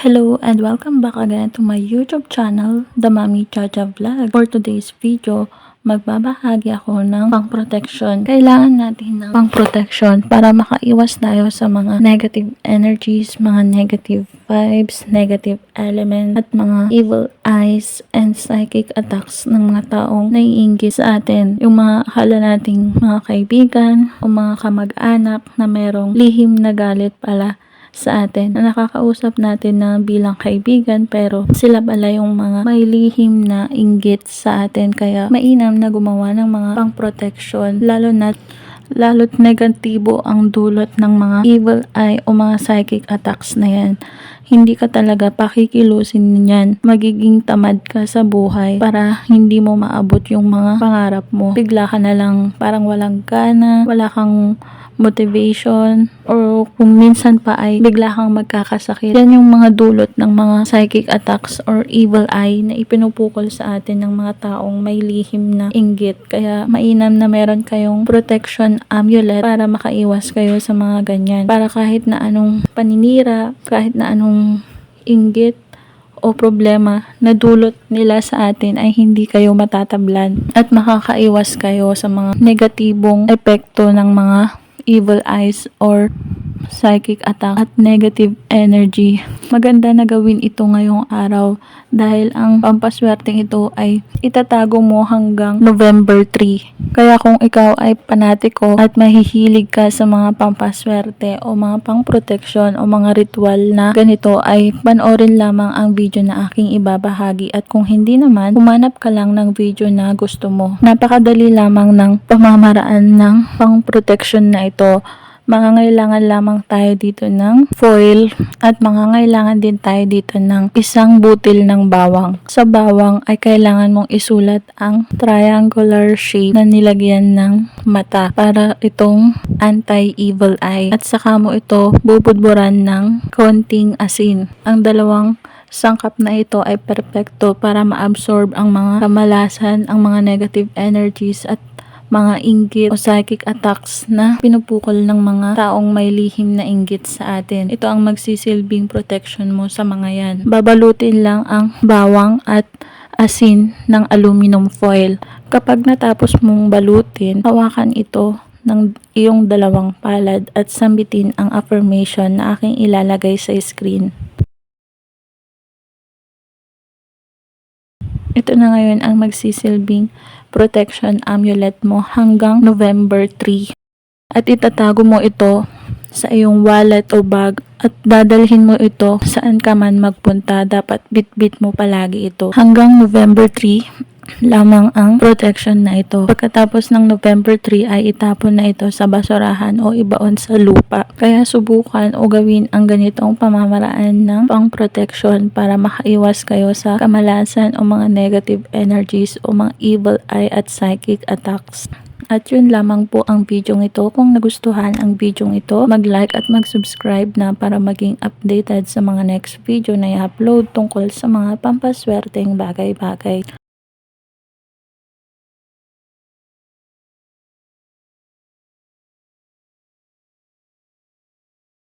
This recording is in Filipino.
Hello and welcome back again to my YouTube channel, The Mami Chacha Vlog. For today's video, magbabahagi ako ng pang-protection. Kailangan natin ng pang-protection para makaiwas tayo sa mga negative energies, mga negative vibes, negative element, at mga evil eyes and psychic attacks ng mga taong naiinggit sa atin. Yung mga akala nating mga kaibigan o mga kamag-anak na merong lihim na galit pala sa atin na nakakausap natin na bilang kaibigan pero sila pala yung mga may lihim na inggit sa atin kaya mainam na gumawa ng mga pang protection lalo na lalo't negatibo ang dulot ng mga evil eye o mga psychic attacks na yan. Hindi ka talaga pakikilusin niyan. Magiging tamad ka sa buhay para hindi mo maabot yung mga pangarap mo. Bigla ka na lang parang walang gana, wala kang motivation or kung minsan pa ay bigla kang magkakasakit. Yan yung mga dulot ng mga psychic attacks or evil eye na ipinupukol sa atin ng mga taong may lihim na inggit. Kaya mainam na meron kayong protection amulet para makaiwas kayo sa mga ganyan. Para kahit na anong paninira, kahit na anong inggit, o problema na dulot nila sa atin ay hindi kayo matatablan at makakaiwas kayo sa mga negatibong epekto ng mga evil eyes or psychic attack at negative energy. Maganda na gawin ito ngayong araw dahil ang pampaswerteng ito ay itatago mo hanggang November 3. Kaya kung ikaw ay panatiko at mahihilig ka sa mga pampaswerte o mga pangproteksyon o mga ritual na ganito ay panoorin lamang ang video na aking ibabahagi at kung hindi naman, humanap ka lang ng video na gusto mo. Napakadali lamang ng pamamaraan ng pangproteksyon na ito mangangailangan lamang tayo dito ng foil at mangangailangan din tayo dito ng isang butil ng bawang. Sa bawang ay kailangan mong isulat ang triangular shape na nilagyan ng mata para itong anti-evil eye. At saka mo ito bubudburan ng konting asin. Ang dalawang sangkap na ito ay perpekto para ma-absorb ang mga kamalasan, ang mga negative energies at mga inggit o psychic attacks na pinupukol ng mga taong may lihim na inggit sa atin. Ito ang magsisilbing protection mo sa mga yan. Babalutin lang ang bawang at asin ng aluminum foil. Kapag natapos mong balutin, hawakan ito ng iyong dalawang palad at sambitin ang affirmation na aking ilalagay sa screen. Ito na ngayon ang magsisilbing protection amulet mo hanggang November 3. At itatago mo ito sa iyong wallet o bag at dadalhin mo ito saan ka man magpunta. Dapat bit-bit mo palagi ito. Hanggang November 3, lamang ang protection na ito. Pagkatapos ng November 3 ay itapon na ito sa basurahan o ibaon sa lupa. Kaya subukan o gawin ang ganitong pamamaraan ng pang-protection para makaiwas kayo sa kamalasan o mga negative energies o mga evil eye at psychic attacks. At yun lamang po ang video ito. Kung nagustuhan ang video ito, mag-like at mag-subscribe na para maging updated sa mga next video na i-upload tungkol sa mga pampaswerteng bagay-bagay.